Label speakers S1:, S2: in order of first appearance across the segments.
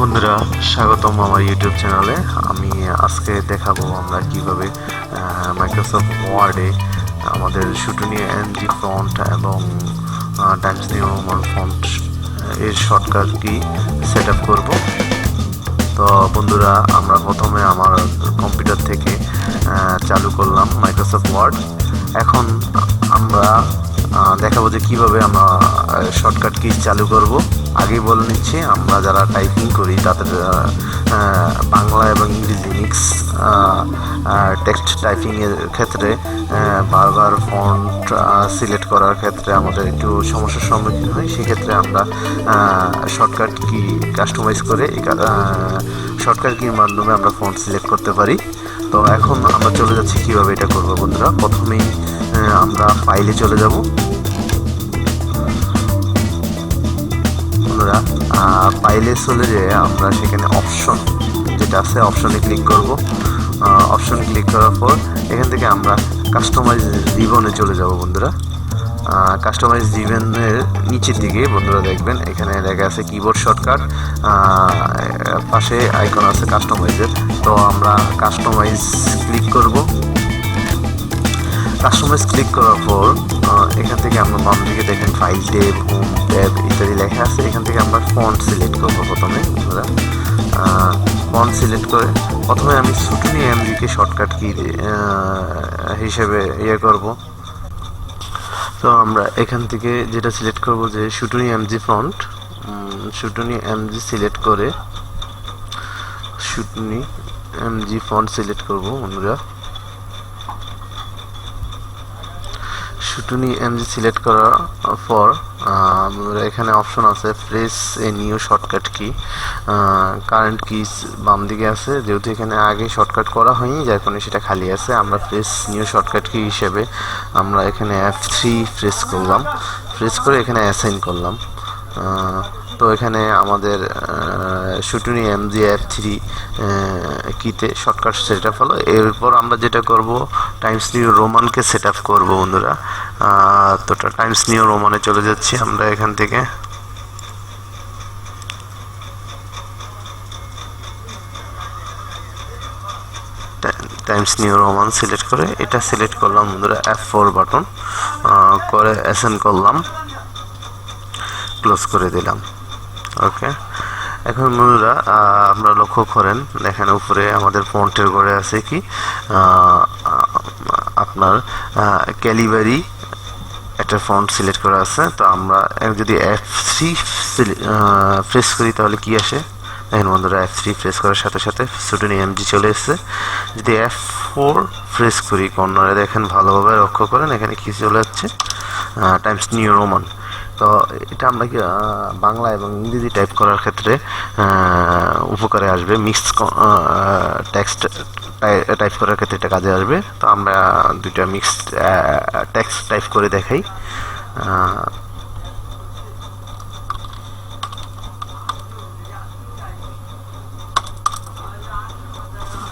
S1: বন্ধুরা, স্বাগতম আমার ইউটিউব চ্যানেলে আমি আজকে দেখাবো আমরা কীভাবে মাইক্রোসফট ওয়ার্ডে আমাদের শুটুনি এনজি ফন্ট এবং টাইমস নিউ ফন্ট এর শর্টকাট কি সেট আপ করব। তো বন্ধুরা, আমরা প্রথমে আমার কম্পিউটার থেকে চালু করলাম মাইক্রোসফট ওয়ার্ড এখন আমরা দেখাবো যে কীভাবে আমরা শর্টকাট কি চালু করব। আগেই বলে নিচ্ছি, আমরা যারা টাইপিং করি, তাদের বাংলা এবং ইংরেজি মিক্স টেক্সট টাইপিংয়ের ক্ষেত্রে বারবার ফন্ট সিলেক্ট করার ক্ষেত্রে আমাদের একটু সমস্যার সম্মুখীন হই সেক্ষেত্রে আমরা শর্টকাট কি কাস্টমাইজ করে শর্টকাট কির মাধ্যমে আমরা ফন্ট সিলেক্ট করতে পারি। তো এখন আমরা চলে যাচ্ছি কীভাবে এটা করব বন্ধুরা। প্রথমেই আমরা ফাইলে চলে যাব। বন্ধুরা ফাইলে চলে যেয়ে আমরা সেখানে অপশন যেটা আছে অপশনে ক্লিক করব। অপশন ক্লিক করার পর এখান থেকে আমরা কাস্টমাইজ রিবনে চলে যাব বন্ধুরা। কাস্টমাইজ জীবনের নিচের দিকে বন্ধুরা দেখবেন, এখানে লেখা আছে কিবোর্ড শর্টকাট পাশে আইকন আছে কাস্টমাইজের তো আমরা কাস্টমাইজ ক্লিক করব। কাস্টমাইজ ক্লিক করার পর এখান থেকে আমরা বাম দিকে দেখেন ফাইল টেব হোম ট্যাব ইত্যাদি লেখা আছে। এখান থেকে আমরা ফন্ট সিলেক্ট করব প্রথমে, বন্ধুরা। ফন্ট সিলেক্ট করে প্রথমে আমি ছুটুনি এমজিকে শর্টকাট কি হিসেবে ইয়ে করব। তো আমরা এখান থেকে যেটা সিলেক্ট করব যে Sutonny MJ font Sutonny MJ select করে শুটুনি এমজি ফন্ট সিলেক্ট করব, বন্ধুরা। শুটুনি এমজি সিলেক্ট করার পর এখানে অপশন আছে press a new shortcut key current keys বাম দিকে আছে, যেহেতু এখানে আগে শর্টকাট করা হয়নি, যার কারণে সেটা খালি আছে, আমরা প্রেস নিউ শর্টকাট কি হিসেবে আমরা এখানে এফ থ্রি প্রেস করলাম প্রেস করে এখানে অ্যাসাইন করলাম তো এখানে আমাদের শুটুনি এমজি এফ থ্রি কিতে শর্টকাট সেট আপ হলো। এরপর আমরা যেটা করব টাইমস নিউ রোমানকে সেট আপ করব বন্ধুরা। তো টাইমস নিউ রোমানে চলে যাচ্ছি আমরা এখান থেকে। টাইমস নিউ রোমান সিলেক্ট করে এটা সিলেক্ট করলাম বন্ধুরা এফ ফোর বাটন করে অ্যাসেন করলাম। ক্লোজ করে দিলাম। ওকে এখন বন্ধুরা আপনারা লক্ষ্য করেন দেখেন উপরে আমাদের ফন্টের ঘরে আছে কি? আপনার ক্যালিবারি একটা ফন্ট সিলেক্ট করা আছে। তো আমরা যদি এফ থ্রি প্রেস করি তাহলে কি আসে? দেখেন বন্ধুরা এফ থ্রি প্রেস করার সাথে সাথে সুটুনি এমজি চলে এসেছে। যদি এফ ফোর প্রেস করি, কর্নারে দেখেন ভালোভাবে লক্ষ্য করেন, এখানে কি চলে যাচ্ছে? টাইমস নিউ রোমান তো এটা আমরা কি বাংলা এবং ইংরেজি টাইপ করার ক্ষেত্রে উপকারে আসবে। মিক্স টেক্সট টাইপ করার ক্ষেত্রে এটা কাজে আসবে। তো আমরা দুইটা মিক্সড টেক্সট টাইপ করে দেখাই।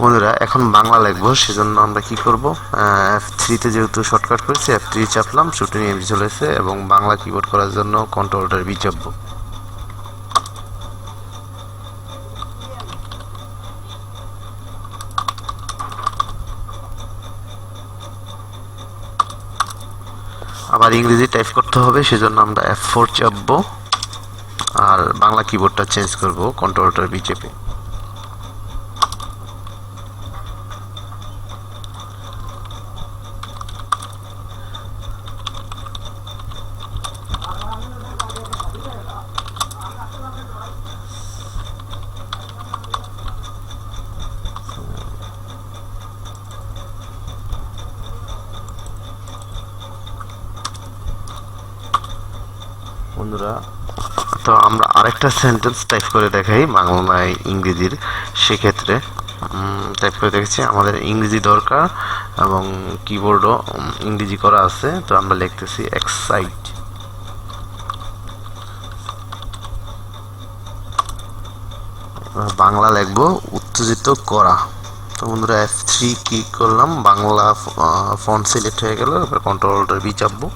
S1: বন্ধুরা, এখন বাংলা লিখব, সেজন্য আমরা কি করব? এফ থ্রিতে যেহেতু শর্টকাট করেছি এফ থ্রি চাপলাম শুটিং এমজি চলে এবং বাংলা কিবোর্ড করার জন্য কন্ট্রোলটার বি চাপবো। আবার ইংরেজি টাইপ করতে হবে, সেজন্য আমরা এফ ফোর চাপবো, আর বাংলা কিবোর্ডটা চেঞ্জ করব কন্ট্রোলটার বি চেপে। বন্ধুরা, তো আমরা আরেকটা সেন্টেন্স টাইপ করে দেখাই বাংলায় ইংরেজির, সেক্ষেত্রে। টাইপ করে দেখেছি, আমাদের ইংরেজি দরকার এবং কিবোর্ডও ইংরেজি করা আছে, তো আমরা লিখতেছি এক্সাইট বাংলা লিখব, উত্তেজিত করা। তো বন্ধুরা এফ থ্রি ক্লিক করলাম, বাংলা ফন্ট সিলেক্ট হয়ে গেল, এবার কন্ট্রোলটা বি চাপবো।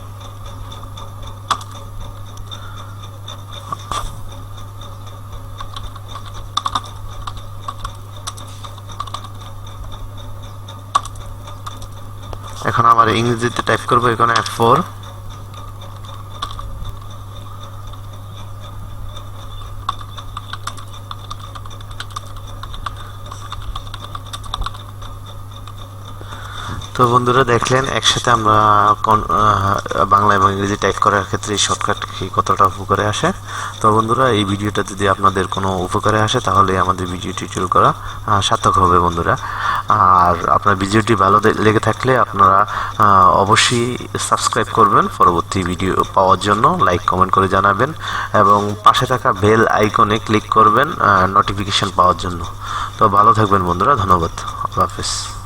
S1: এখন আমার ইংরেজিতে টাইপ করব, এখানে এফ ফোর তো বন্ধুরা দেখলেন, একসাথে আমরা বাংলা এবং ইংরেজি টাইপ করার ক্ষেত্রে এই শর্টকাট কি কতটা উপকারে আসে? তো বন্ধুরা, এই ভিডিওটা যদি আপনাদের কোনো উপকারে আসে, তাহলে আমাদের ভিডিও টিউটোরিয়াল করা সার্থক হবে বন্ধুরা। আর আপনার ভিডিওটি ভালো লেগে থাকলে আপনারা অবশ্যই সাবস্ক্রাইব করবেন পরবর্তী ভিডিও পাওয়ার জন্য, লাইক, কমেন্ট করে জানাবেন এবং পাশে থাকা বেল আইকনে ক্লিক করবেন নোটিফিকেশন পাওয়ার জন্য। তো ভালো থাকবেন বন্ধুরা, ধন্যবাদ, আল্লাহ হাফেজ।